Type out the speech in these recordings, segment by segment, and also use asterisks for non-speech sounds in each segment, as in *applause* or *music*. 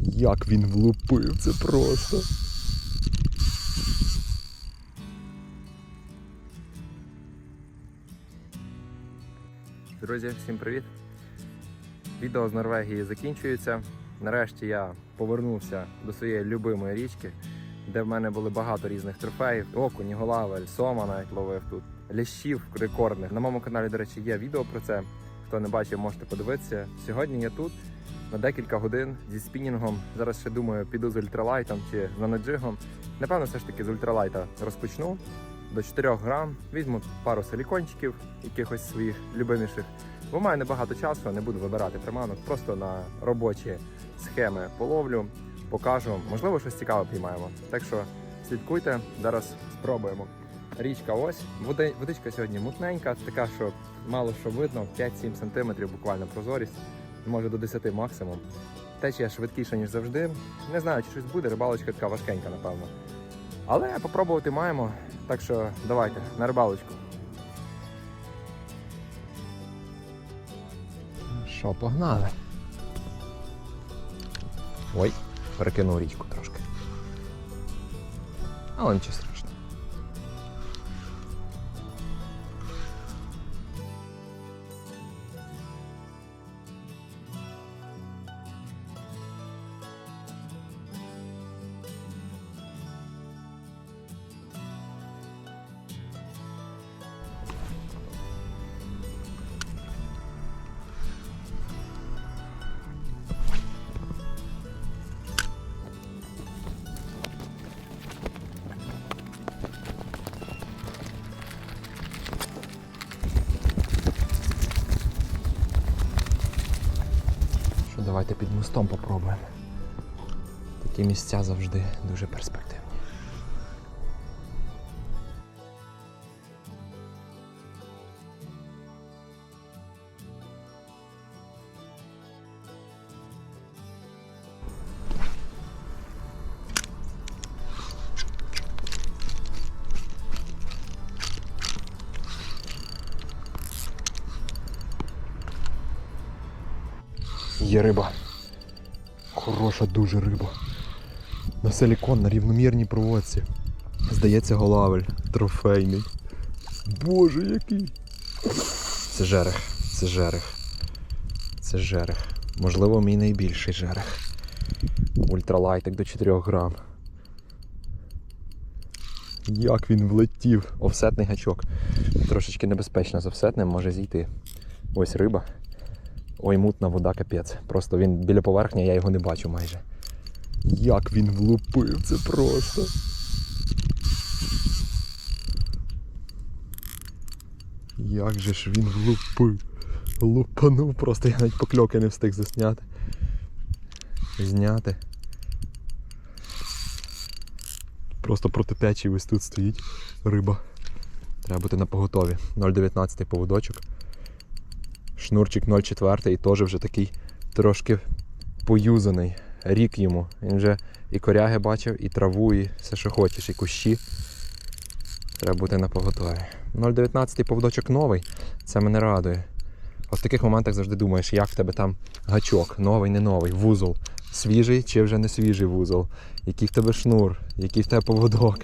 Як він влупив, це просто. Друзі, всім привіт! Відео з Норвегії закінчується. Нарешті я повернувся до своєї любимої річки, де в мене були багато різних трофеїв. Окуні, голавель, сома навіть ловив тут. Лящів рекордних. На моєму каналі, до речі, є відео про це. Хто не бачив, можете подивитися. Сьогодні я тут на декілька годин зі спінінгом. Зараз ще думаю, піду з ультралайтом чи з наноджигом. Напевно, все ж таки з ультралайта розпочну до 4 грам. Візьму пару силікончиків, якихось своїх любиміших. Бо маю небагато часу, не буду вибирати приманок, просто на робочі схеми половлю, покажу. Можливо, щось цікаве піймаємо. Так що слідкуйте, зараз спробуємо. Річка ось. Води- Водичка сьогодні мутненька, така, що мало що видно, 5-7 см буквально прозорість, може до 10 максимум. Течія швидкіша, ніж завжди. Не знаю, чи щось буде, рибалочка така важкенька, напевно. Але попробувати маємо. Так що давайте на рибалочку. Що, погнали? Ой, перекинув річку трошки. Але нічого страшного. Під мостом попробуємо. Такі місця завжди дуже перспективні. Є риба. Хороша дуже риба. На силікон на рівномірній проводці. Здається, голавель. Трофейний. Боже, який. Це жерех. Це жерех. Це жерех. Можливо, мій найбільший жерех. Ультралайтик до 4 грам. Як він влетів. Офсетний гачок. Трошечки небезпечно з офсетним може зійти. Ось риба. Ой, мутна вода, капець. Просто він біля поверхні, я його не бачу майже. Як він влупив, це просто. Як же ж він влупив. Лупанув просто, я навіть покльоки не встиг засняти. Зняти. Просто проти течії ось тут стоїть риба. Треба бути на поготові. 0,19 поводочок. Шнурчик 0,4 і теж вже такий трошки поюзаний. Рік йому. Він вже і коряги бачив, і траву, і все, що хочеш, і кущі. Треба бути на поготові. 0,19 поводочок новий, це мене радує. От в таких моментах завжди думаєш, як в тебе там гачок, новий, не новий, вузол. Свіжий чи вже не свіжий вузол, який в тебе шнур, який в тебе поводок.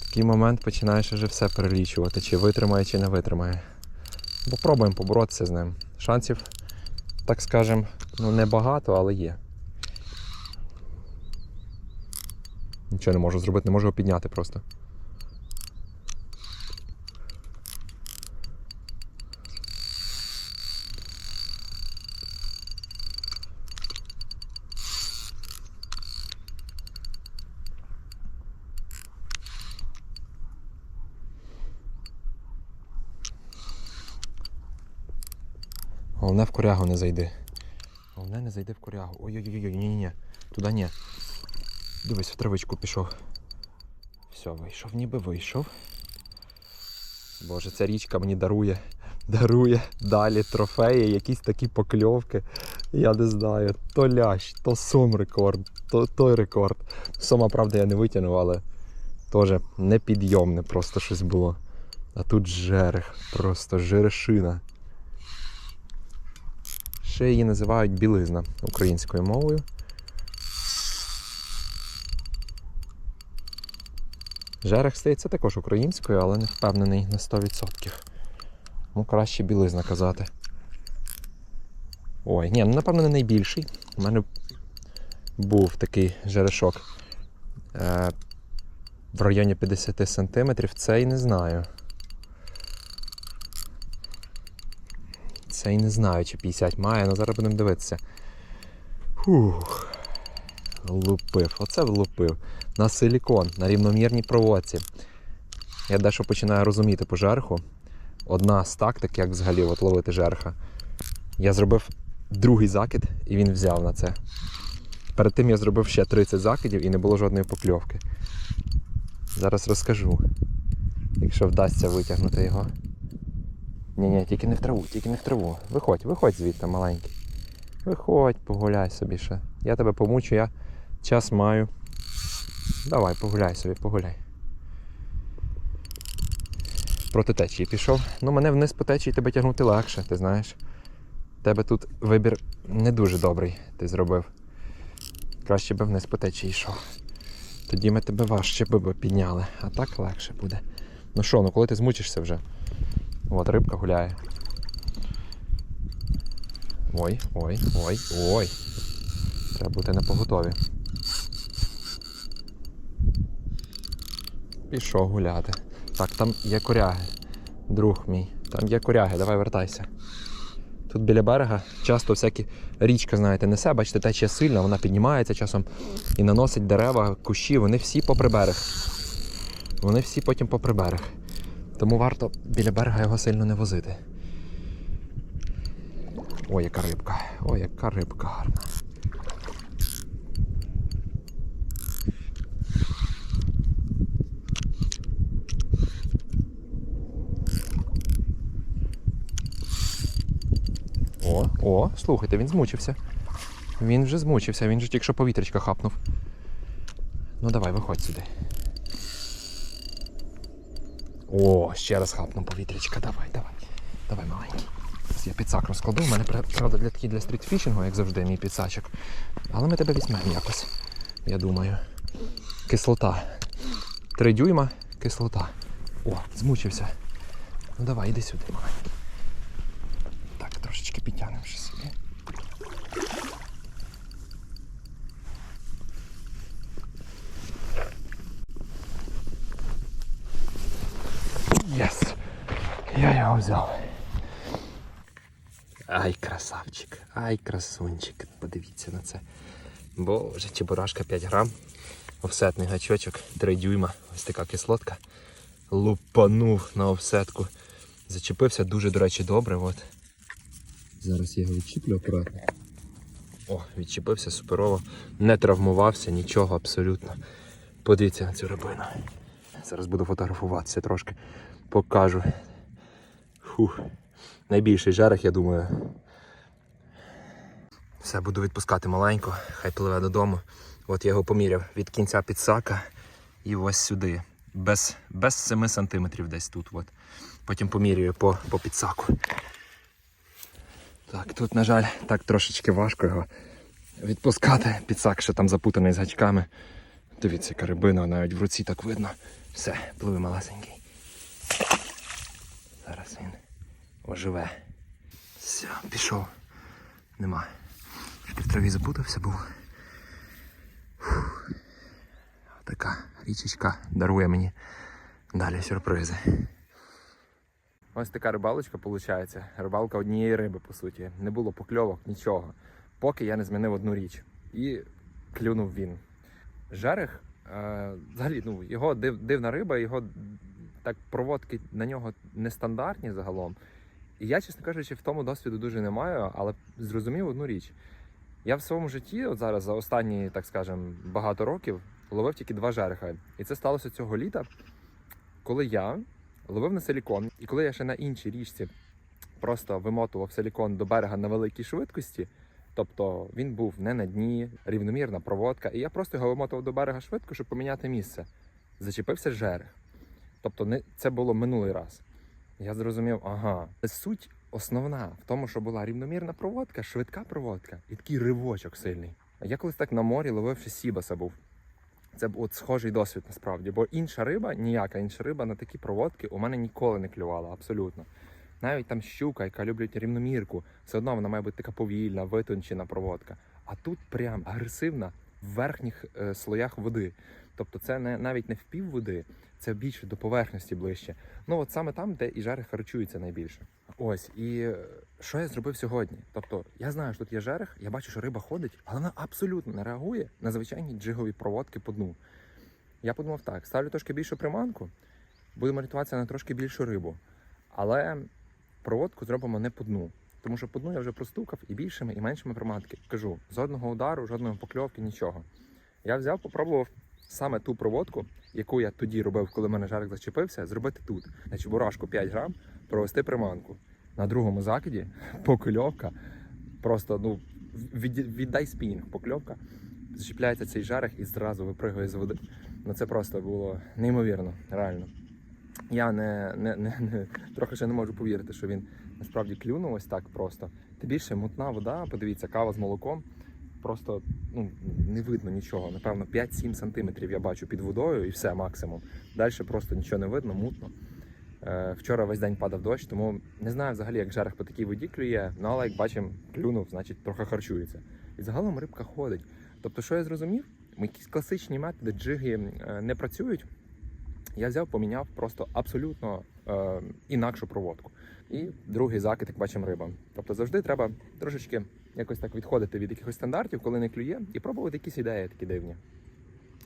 В такий момент починаєш вже все перелічувати, чи витримає, чи не витримає. Бо пробуємо поборотися з ним. Шансів, так скажемо, ну небагато, але є. Нічого не можу зробити, не можу його підняти просто. Головне в корягу не зайди. Головне не зайди в корягу. Ой-ой-ой, ні-ні-ні. Туди ні. Дивись, в травичку пішов. Все, вийшов, ніби вийшов. Боже, ця річка мені дарує. Дарує далі трофеї, якісь такі покльовки. Я не знаю, то лящ, то сом рекорд, то той рекорд. Сома, правда, я не витягнув, але теж непідйомне просто щось було. А тут жерех, просто жерешина ще її називають білизна українською мовою. Жерех стається також українською, але не впевнений на 100%. Ну, краще білизна казати. Ой, ні, ну напевно не найбільший. У мене був такий жерешок е, в районі 50 см, цей не знаю. Цей не знаю, чи 50 має, але зараз будемо дивитися. Фух. Лупив. Оце влупив. На силікон, на рівномірній проводці. Я дещо починаю розуміти по жерху. Одна з тактик, як взагалі от ловити жерха. Я зробив другий закид і він взяв на це. Перед тим я зробив ще 30 закидів і не було жодної покльовки. Зараз розкажу, якщо вдасться витягнути його. Ні, ні, тільки не в траву, тільки не в траву. Виходь, виходь звідти, маленький. Виходь, погуляй собі ще. Я тебе помучу, я час маю. Давай, погуляй собі, погуляй. Проти течії пішов. Ну, мене вниз по течії тебе тягнути легше, ти знаєш. Тебе тут вибір не дуже добрий ти зробив. Краще би вниз по течії йшов. Тоді ми тебе важче би підняли, а так легше буде. Ну що, ну коли ти змучишся вже? От рибка гуляє. Ой, ой, ой, ой. Треба бути на поготові. Пішов гуляти. Так, там є коряги. Друг мій. Там є коряги, давай вертайся. Тут біля берега часто всякі річка, знаєте, несе, бачите, течія сильна, вона піднімається часом і наносить дерева, кущі, вони всі попри берег. Вони всі потім попри берег. Тому варто біля берега його сильно не возити. Ой, яка рибка. Ой, яка рибка гарна. О, о, слухайте, він змучився. Він вже змучився, він же тільки що повітрячка хапнув. Ну давай, виходь сюди. О, ще раз хапну повітрячка. Давай, давай. Давай, маленький. Я підсак розкладу. У мене правда для такий для стрітфішингу, як завжди, мій підсачок. Але ми тебе візьмемо якось. Я думаю. Кислота. Три дюйма, кислота. О, змучився. Ну давай, іди сюди, маленький. Так, трошечки підтягнемо ще собі. Єс! Я його взяв. Ай, красавчик, ай, красунчик. Подивіться на це. Боже, чебурашка 5 грам. Офсетний гачочок, 3 дюйма. Ось така кислотка. Лупанув на офсетку. Зачепився дуже, до речі, добре. От. Зараз я його відчіплю акуратно. О, відчепився суперово. Не травмувався, нічого абсолютно. Подивіться на цю рибину. Зараз буду фотографуватися трошки. Покажу. Фух. Найбільший жерех, я думаю. Все, буду відпускати маленько, хай пливе додому. От я його поміряв від кінця підсака і ось сюди. Без, без 7 сантиметрів десь тут. От. Потім поміряю по, по підсаку. Так, тут, на жаль, так трошечки важко його відпускати. Підсак ще там запутаний з гачками. Дивіться, яка рибина, навіть в руці так видно. Все, пливи малесенький. Зараз він оживе. Все, пішов. Нема. Тільки в траві запутався був. Фух. Така річечка дарує мені далі сюрпризи. Ось така рибалочка виходить. Рибалка однієї риби, по суті. Не було покльовок, нічого. Поки я не змінив одну річ. І клюнув він. Жерех, е, взагалі, ну, його див, дивна риба, його так проводки на нього нестандартні загалом. І я, чесно кажучи, в тому досвіду дуже не маю, але зрозумів одну річ. Я в своєму житті, от зараз за останні, так скажем, багато років, ловив тільки два жереха. І це сталося цього літа, коли я ловив на силікон, і коли я ще на іншій річці просто вимотував силікон до берега на великій швидкості. Тобто він був не на дні, рівномірна проводка, і я просто його вимотував до берега швидко, щоб поміняти місце. Зачепився жерех. Тобто не, це було минулий раз. Я зрозумів, ага, суть основна в тому, що була рівномірна проводка, швидка проводка і такий ривочок сильний. Я колись так на морі ловив ще Сібаса був. Це от схожий досвід насправді, бо інша риба, ніяка інша риба на такі проводки у мене ніколи не клювала, абсолютно. Навіть там щука, яка люблять рівномірку, все одно вона має бути така повільна, витончена проводка. А тут прям агресивна в верхніх е, слоях води. Тобто це не навіть не в пів води, це більше до поверхності ближче. Ну от саме там, де і жерех харчується найбільше. Ось і е, що я зробив сьогодні? Тобто, я знаю, що тут є жерех, я бачу, що риба ходить, але вона абсолютно не реагує на звичайні джигові проводки по дну. Я подумав так: ставлю трошки більшу приманку, будемо орієнтуватися на трошки більшу рибу. Але проводку зробимо не по дну. Тому що по дну я вже простукав і більшими, і меншими приманки. Кажу, з одного удару, жодної покльовки, нічого. Я взяв, попробував саме ту проводку, яку я тоді робив, коли мене жарик зачепився, зробити тут. На чебурашку 5 грам, провести приманку. На другому закиді *laughs* покльовка. Просто ну, від, віддай спінг, покльовка. Зачіпляється цей жарик і зразу випригує з води. Ну це просто було неймовірно, реально. Я не, не, не, не трохи ще не можу повірити, що він насправді клюнув ось так просто. Тим більше мутна вода, подивіться, кава з молоком. Просто ну, не видно нічого. Напевно, 5-7 сантиметрів я бачу під водою і все максимум. Далі просто нічого не видно, мутно. Е, вчора весь день падав дощ, тому не знаю взагалі, як жерех по такій воді клює, ну але як бачимо, клюнув, значить трохи харчується. І загалом рибка ходить. Тобто, що я зрозумів, якісь класичні методи джиги е, не працюють. Я взяв, поміняв просто абсолютно е, інакшу проводку. І другий закид, як бачимо, риба. Тобто завжди треба трошечки якось так відходити від якихось стандартів, коли не клює, і пробувати якісь ідеї такі дивні.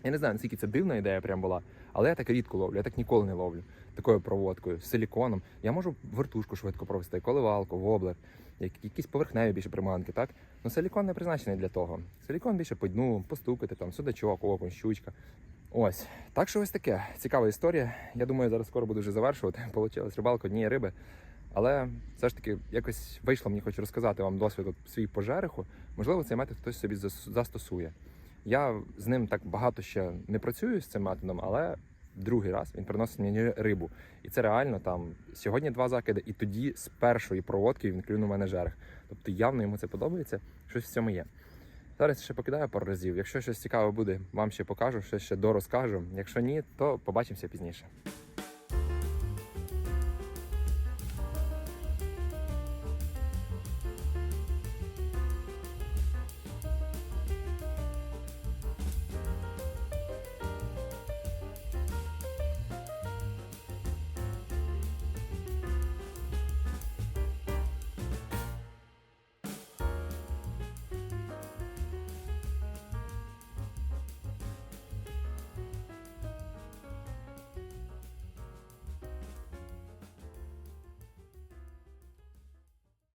Я не знаю, наскільки це дивна ідея прям була, але я так рідко ловлю, я так ніколи не ловлю такою проводкою, з силіконом. Я можу вертушку швидко провести, коливалку, воблер, як- якісь поверхневі більше приманки, так? Ну силікон не призначений для того. Силікон більше по дну, постукати, там, судачок, окунь, щучка. Ось. Так що ось таке. Цікава історія. Я думаю, зараз скоро буду вже завершувати. *laughs* Получилась рибалка однієї риби. Але все ж таки якось вийшло мені хочу розказати вам досвід свій по жереху. Можливо, цей метод хтось собі застосує. Я з ним так багато ще не працюю з цим методом, але другий раз він приносить мені рибу. І це реально там сьогодні два закиди, і тоді з першої проводки він клюнув мене жерех. Тобто явно йому це подобається, щось в цьому є. Зараз ще покидаю пару разів. Якщо щось цікаве буде, вам ще покажу, щось ще дорозкажу. Якщо ні, то побачимося пізніше.